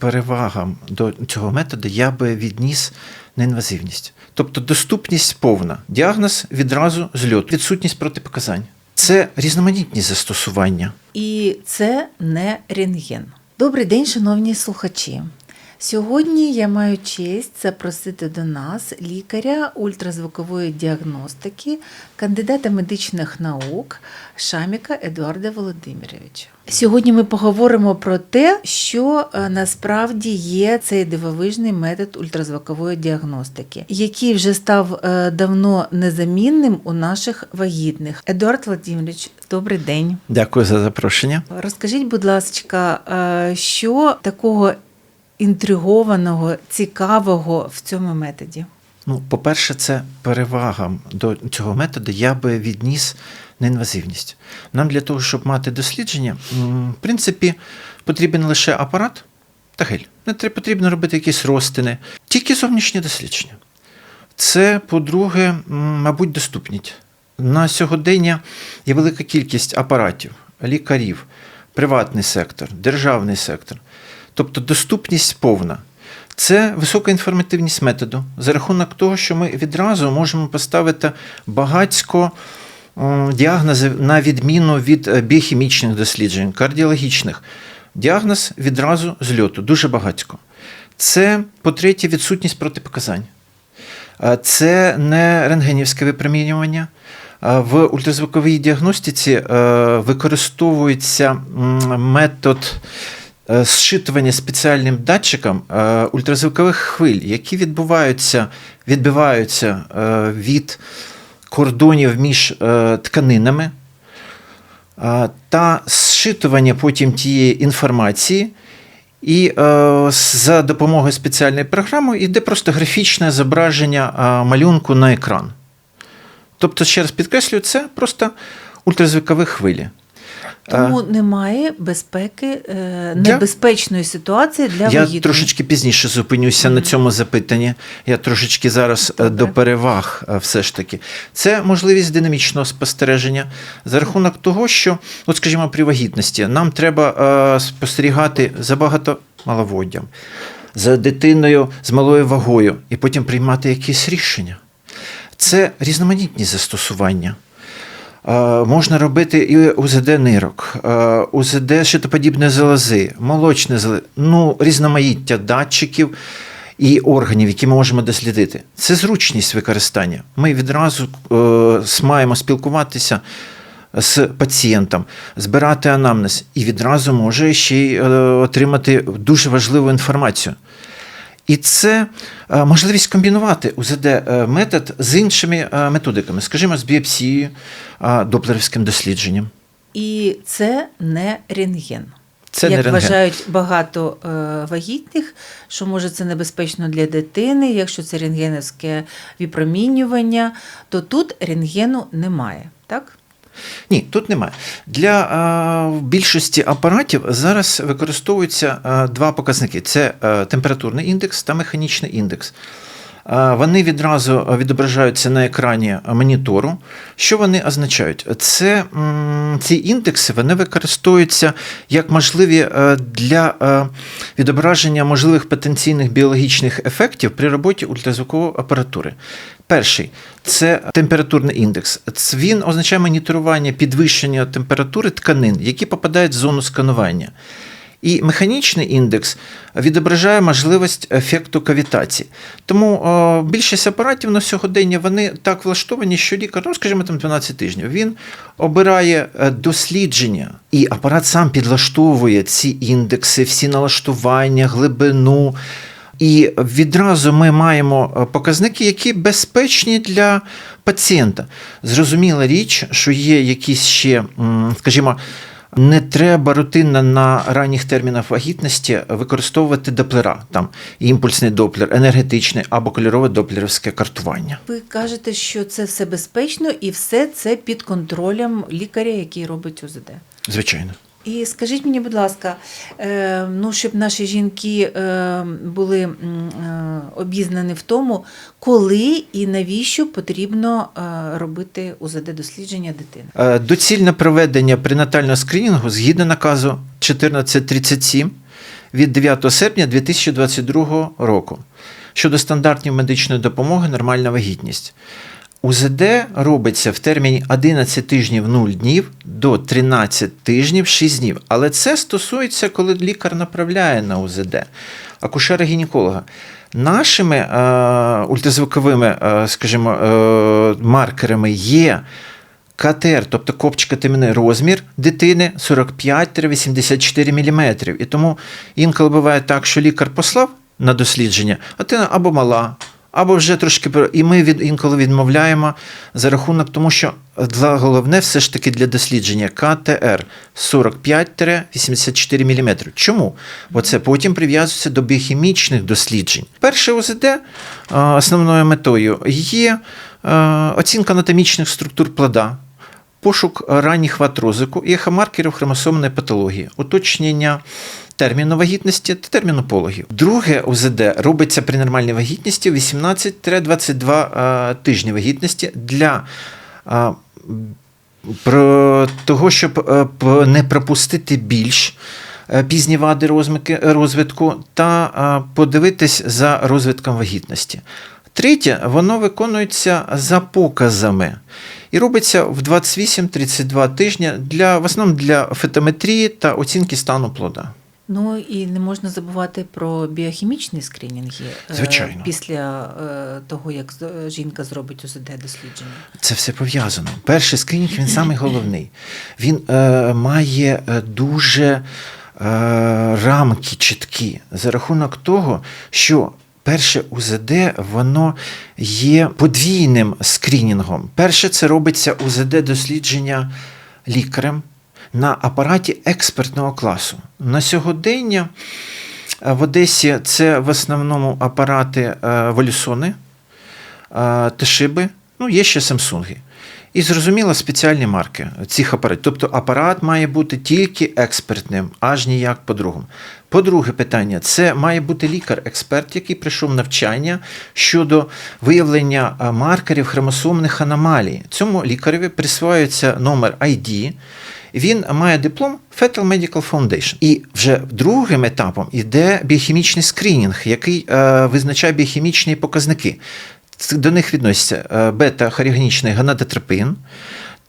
перевагам до цього методу я би відніс неінвазивність. Тобто доступність повна, діагноз відразу з льоту, відсутність протипоказань. Це різноманітні застосування. І це не рентген. Добрий день, шановні слухачі. Сьогодні я маю честь запросити до нас лікаря ультразвукової діагностики, кандидата медичних наук Шаміка Едуарда Володимировича. Сьогодні ми поговоримо про те, що е, насправді є цей дивовижний метод ультразвукової діагностики, який вже став е, давно незамінним у наших вагітних. Едуард Володимирович, добрий день. Дякую за запрошення. Розкажіть, будь ласка, е, що такого інтригованого, цікавого в цьому методі? Ну, по-перше, це перевагам до цього методу я би відніс неінвазивність. Нам для того, щоб мати дослідження, в принципі, потрібен лише апарат та гель. Не потрібно робити якісь розтини, тільки зовнішнє дослідження. Це, по-друге, мабуть, доступність. На сьогодення є велика кількість апаратів, лікарів, приватний сектор, державний сектор. Тобто доступність повна. Це висока інформативність методу за рахунок того, що ми відразу можемо поставити багатько діагнозів на відміну від е, біохімічних досліджень, кардіологічних. Діагноз відразу з льоту, дуже багатько. Це, по-третє, відсутність протипоказань. Це не рентгенівське випромінювання. В ультразвуковій діагностиці е, використовується метод е, зшитування спеціальним датчиком е, ультразвукових хвиль, які відбуваються, відбиваються е, від кордонів між е, тканинами та зшитування потім тієї інформації. І е, за допомогою спеціальної програми йде просто графічне зображення е, малюнку на екран. Тобто, ще раз підкреслюю, це просто ультразвукові хвилі. Тому немає безпеки, е, небезпечної ситуації для Я вагітних. трошечки пізніше зупинюся на цьому запитанні. Я трошечки зараз е, Добре. до переваг е, все ж таки. Це можливість динамічного спостереження за рахунок того, що, от скажімо, при вагітності нам треба е, спостерігати за багато маловоддям, за дитиною з малою вагою, і потім приймати якісь рішення. Це різноманітні застосування. Е, Можна робити і УЗД нирок, е, УЗД щитоподібної залози, молочне залози, ну, різноманіття датчиків і органів, які ми можемо дослідити. Це зручність використання. Ми відразу е, маємо спілкуватися з пацієнтом, збирати анамнез і відразу може ще й отримати дуже важливу інформацію. І це е, можливість комбінувати УЗД-метод з іншими е, методиками, скажімо, з біопсією, е, доплерівським дослідженням. І це не рентген. Це Як не вважають багато е, вагітних, що може це небезпечно для дитини, якщо це рентгенівське випромінювання, то тут рентгену немає. Так? Ні, тут немає. Для е, більшості апаратів зараз використовуються е, два показники: це е, температурний індекс та механічний індекс. Вони відразу відображаються на екрані монітору. Що вони означають? Це ці індекси вони використовуються як можливі е, для е, відображення можливих потенційних біологічних ефектів при роботі ультразвукової апаратури. Перший це температурний індекс. Він означає моніторування підвищення температури тканин, які попадають в зону сканування. І механічний індекс відображає можливість ефекту кавітації. Тому о, більшість апаратів на сьогодення вони так влаштовані, що лікар, ну скажімо, там 12 тижнів, він обирає е, дослідження, і апарат сам підлаштовує ці індекси, всі налаштування, глибину. І відразу ми маємо е, показники, які безпечні для пацієнта. Зрозуміла річ, що є якісь ще, скажімо, не треба рутинно на ранніх термінах вагітності використовувати доплера, там імпульсний доплер, енергетичний або кольорове доплерівське картування. Ви кажете, що це все безпечно і все це під контролем лікаря, який робить УЗД. Звичайно. І скажіть мені, будь ласка, е, ну щоб наші жінки е, були е, обізнані в тому, коли і навіщо потрібно робити УЗД дослідження дитини. Доцільне проведення пренатального скринінгу згідно наказу 1437 від 9 серпня 2022 року щодо стандартів медичної допомоги нормальна вагітність. УЗД робиться в терміні 11 тижнів 0 днів до 13 тижнів 6 днів. Але це стосується, коли лікар направляє на УЗД, акушера-гінеколога. Нашими е, ультразвуковими, е, скажімо, е, маркерами є КТР, тобто копчикотемний розмір дитини 45-84 мм. І тому інколи буває так, що лікар послав на дослідження, а дитина або мала, або вже трошки і ми від інколи відмовляємо за рахунок, тому що для головне все ж таки для дослідження КТР 45-84 мм. Чому? Бо це потім прив'язується до біохімічних досліджень. Перше ОЗД е, основною метою є е, оцінка анатомічних структур плода. Пошук ранніх вад розвитку і ехомаркерів хромосомної патології, уточнення терміну вагітності та терміну пологів. Друге УЗД робиться при нормальній вагітності 18-22 е, тижні вагітності для е, про того, щоб е, не пропустити більш пізні вади розвитку та подивитись за розвитком вагітності. Третє, воно виконується за показами і робиться в 28-32 тижні для, в основному для фетометрії та оцінки стану плода. Ну і не можна забувати про біохімічні скринінги е, Звичайно. після е, того, як жінка зробить УЗД дослідження. Це все пов'язано. Перший скринінг він самий головний. Він е, має е, дуже е, рамки чіткі за рахунок того, що перше УЗД воно є подвійним скрінінгом. Перше, це робиться УЗД дослідження лікарем на апараті експертного класу. На сьогодення е, в Одесі це в основному апарати е, Волюсони, е, Тешиби, ну, є ще Самсунги. І зрозуміло спеціальні марки цих апаратів. Тобто апарат має бути тільки експертним, аж ніяк по-другому. По-друге, питання: це має бути лікар-експерт, який прийшов навчання щодо виявлення маркерів хромосомних аномалій. Цьому лікареві присвоюється номер ID. Він має диплом Fetal Medical Foundation. І вже другим етапом іде біохімічний скринінг, який е, визначає біохімічні показники. До них відносяться е, бета-хорігенічний гонадотропин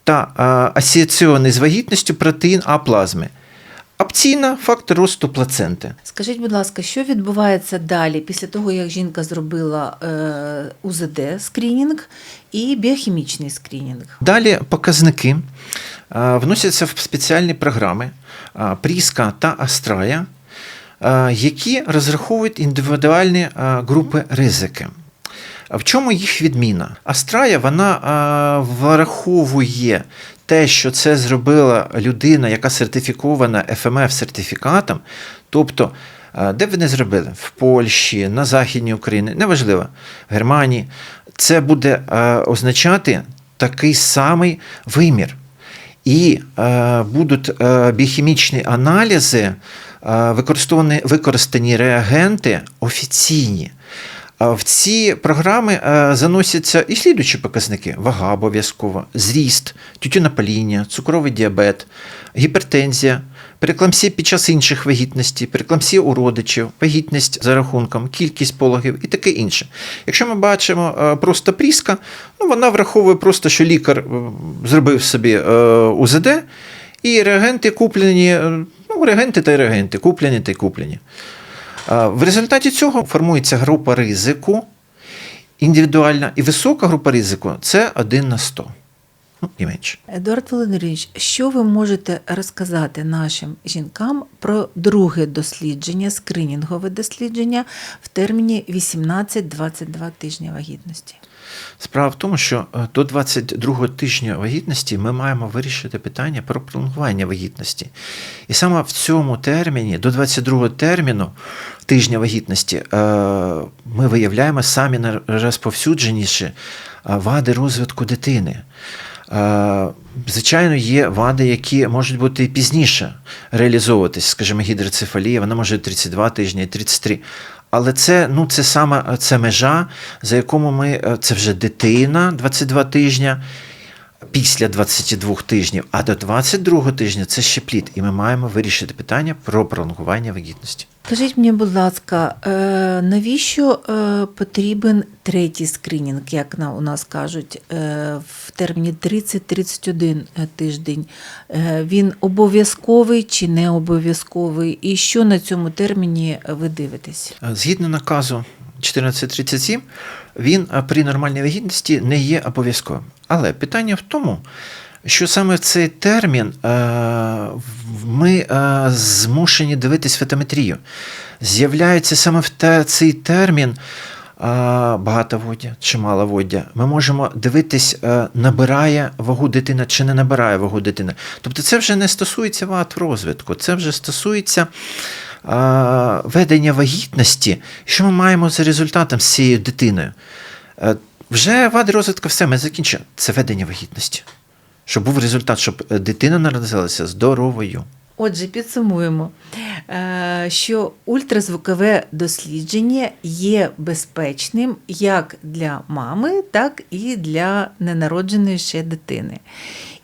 та е, з вагітністю протеїн А плазми. Апційна фактор росту плаценти. Скажіть, будь ласка, що відбувається далі після того, як жінка зробила е, УЗД скринінг і біохімічний скринінг? Далі показники вносяться в спеціальні програми Пріска та Астрая, які розраховують індивідуальні групи ризики. В чому їх відміна? Астрая вона е, враховує те, що це зробила людина, яка сертифікована ФМФ сертифікатом, тобто. Де б вони зробили? В Польщі, на Західній Україні, неважливо, в Германії. Це буде е, означати такий самий вимір. І е, будуть е, біохімічні аналізи, е, використані реагенти офіційні. В ці програми е, заносяться і слідуючі показники: вага обов'язково, зріст, тютюнопаління, цукровий діабет, гіпертензія, перекламсія під час інших вагітностей, перекламсія у родичів, вагітність за рахунком, кількість пологів і таке інше. Якщо ми бачимо е, просто пріска, ну вона враховує просто, що лікар е, зробив собі УЗД, і реагенти куплені, ну, реагенти та реагенти, куплені та й куплені. А, В результаті цього формується група ризику індивідуальна, і висока група ризику це 1 на 100. Ну, і менше. Едуард Володимирович, що ви можете розказати нашим жінкам про друге дослідження, скринінгове дослідження в терміні 18-22 тижні вагітності? Справа в тому, що е, до 22 тижня вагітності ми маємо вирішити питання про пролонгування вагітності. І саме в цьому терміні, до 22 терміну тижня вагітності, е, ми виявляємо самі найрозповсюдженіші е, вади розвитку дитини. Е, Звичайно, є вади, які можуть бути і пізніше реалізовуватись, скажімо, гідроцефалія, вона може і 32 тижні, і 33. Але це, ну, це саме це межа, за якому ми е, це вже дитина 22 тижня, після 22 тижнів, а до 22 тижня це ще плід. І ми маємо вирішити питання про пролонгування вагітності. Скажіть мені, будь ласка, е, навіщо е, потрібен третій скринінг, як на- у нас кажуть, е, в терміні 30-31 тиждень? Він обов'язковий чи не обов'язковий? І що на цьому терміні ви дивитесь? Згідно наказу 1437, він е, при нормальній вагітності не є обов'язковим. Але питання в тому, що саме в цей термін е, ми е, змушені дивитись фотометрію. З'являється саме в цей термін. Багатоводдя чи маловоддя, ми можемо дивитись, набирає вагу дитина чи не набирає вагу дитина. Тобто це вже не стосується вад в розвитку, це вже стосується ведення вагітності, що ми маємо за результатом з цією дитиною. Е, Вже вади розвитку все, ми закінчили. Це ведення вагітності. Щоб був результат, щоб е, дитина народилася здоровою. Отже, підсумуємо, е, що ультразвукове дослідження є безпечним як для мами, так і для ненародженої ще дитини.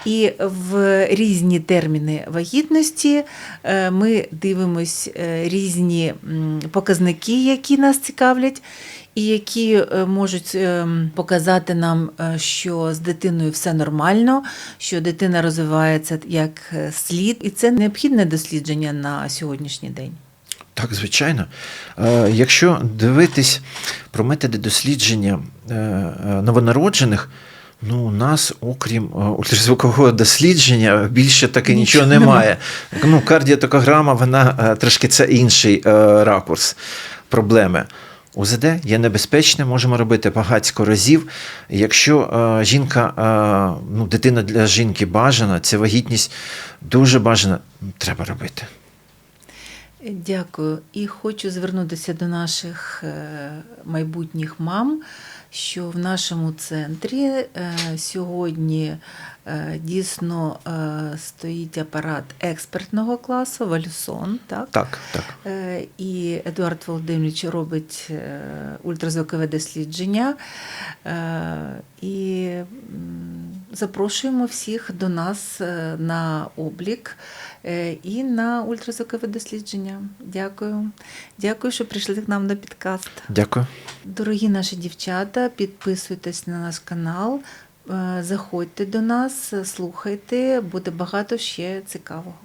І в різні терміни вагітності е, ми дивимось е, різні показники, які нас цікавлять, і які е, можуть е, показати нам, е, що з дитиною все нормально, що дитина розвивається як слід, і це необхідне дослідження на сьогоднішній день. Так, звичайно. Якщо дивитись про методи дослідження новонароджених, ну, у нас, окрім ультразвукового дослідження, більше таки нічого Нічого немає. Ну, кардіотокограма, вона трошки це інший ракурс проблеми. УЗД є небезпечне, можемо робити багатько разів. Якщо е, жінка, е, ну, дитина для жінки бажана, ця вагітність дуже бажана, треба робити. Дякую. І хочу звернутися до наших е, майбутніх мам, що в нашому центрі е, сьогодні е, дійсно е, стоїть апарат експертного класу Валюсон. Так? Так, так. І Едуард Володимирович робить ультразвукове дослідження. І запрошуємо всіх до нас е, на облік е, і на ультразвукове дослідження. Дякую. Дякую, що прийшли к нам на підкаст. Дякую. Дорогі наші дівчата, підписуйтесь на наш канал, е, заходьте до нас, слухайте, буде багато ще цікавого.